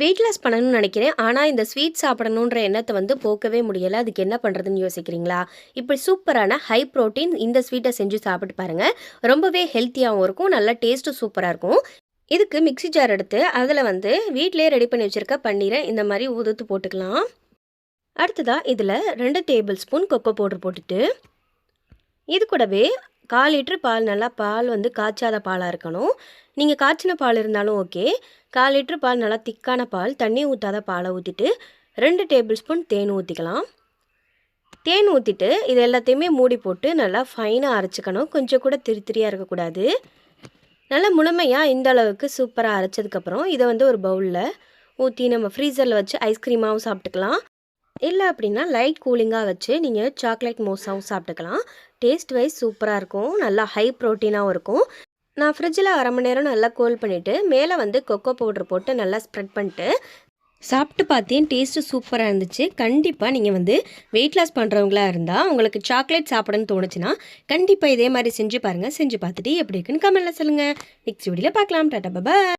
Weight loss பண்ணணும்னு நினைக்கிறேன். ஆனால் இந்த ஸ்வீட் சாப்பிடணுன்ற எண்ணத்தை வந்து போக்கவே முடியலை. அதுக்கு என்ன பண்ணுறதுன்னு யோசிக்கிறீங்களா? இப்படி சூப்பரான ஹை ப்ரோட்டீன் இந்த ஸ்வீட்டை செஞ்சு சாப்பிட்டு பாருங்கள் ரொம்பவே ஹெல்த்தியாகவும் இருக்கும். நல்லா டேஸ்ட்டும் சூப்பராக இருக்கும். இதுக்கு மிக்ஸி ஜார் எடுத்து அதில் வந்து வீட்டிலேயே ரெடி பண்ணி வச்சுருக்க பன்னீரை இந்த மாதிரி உதுத்து போட்டுக்கலாம். அடுத்ததாக இதில் ரெண்டு டேபிள் ஸ்பூன் கொக்கோ பவுடர் போட்டுட்டு இது கூடவே கால் லிட்ரு பால் நல்லா பால் வந்து காய்ச்சாத பாலாக இருக்கணும். நீங்கள் காய்ச்சின பால் இருந்தாலும் ஓகே. கால் லிட்ரு பால் நல்லா திக்கான பால் தண்ணி ஊற்றாத பாலை ஊற்றிட்டு ரெண்டு டேபிள் ஸ்பூன் தேன் ஊற்றிக்கலாம் தேன் ஊற்றிட்டு இது எல்லாத்தையுமே மூடி போட்டு நல்லா ஃபைனாக அரைச்சிக்கணும். கொஞ்சம் கூட திருத்திரியாக திரியாக இருக்கக்கூடாது. நல்லா முழுமையாக இந்த அளவுக்கு சூப்பராக அரைச்சதுக்கப்புறம் இதை வந்து ஒரு பவுலில் ஊற்றி நம்ம ஃப்ரீசரில் வச்சு ஐஸ்கிரீமாகவும் சாப்பிட்டுக்கலாம். இல்லை அப்படின்னா லைட் கூலிங்காக வச்சு நீங்கள் சாக்லேட் மோசாவும் சாப்பிட்டுக்கலாம். டேஸ்ட் வைஸ் சூப்பராக இருக்கும். நல்லா ஹை ப்ரோட்டீனாகவும் இருக்கும். நான் ஃப்ரிட்ஜில் அரை மணி நேரம் நல்லா கோல் பண்ணிவிட்டு மேலே வந்து கொக்கோ பவுடர் போட்டு நல்லா ஸ்ப்ரெட் பண்ணிட்டு சாப்பிட்டு பார்த்தேன் டேஸ்ட்டு சூப்பராக இருந்துச்சு. கண்டிப்பாக நீங்கள் வந்து வெயிட் லாஸ் பண்ணுறவங்களா இருந்தால் உங்களுக்கு சாக்லேட் சாப்பிடணும்னு தோணுச்சுன்னா கண்டிப்பாக இதே மாதிரி செஞ்சு பாருங்கள் செஞ்சு பார்த்துட்டு எப்படி இருக்குன்னு கமெண்ட்டில் சொல்லுங்கள் நெக்ஸ்ட் வீடியோவில் பார்க்கலாம். டாட்டா பாபா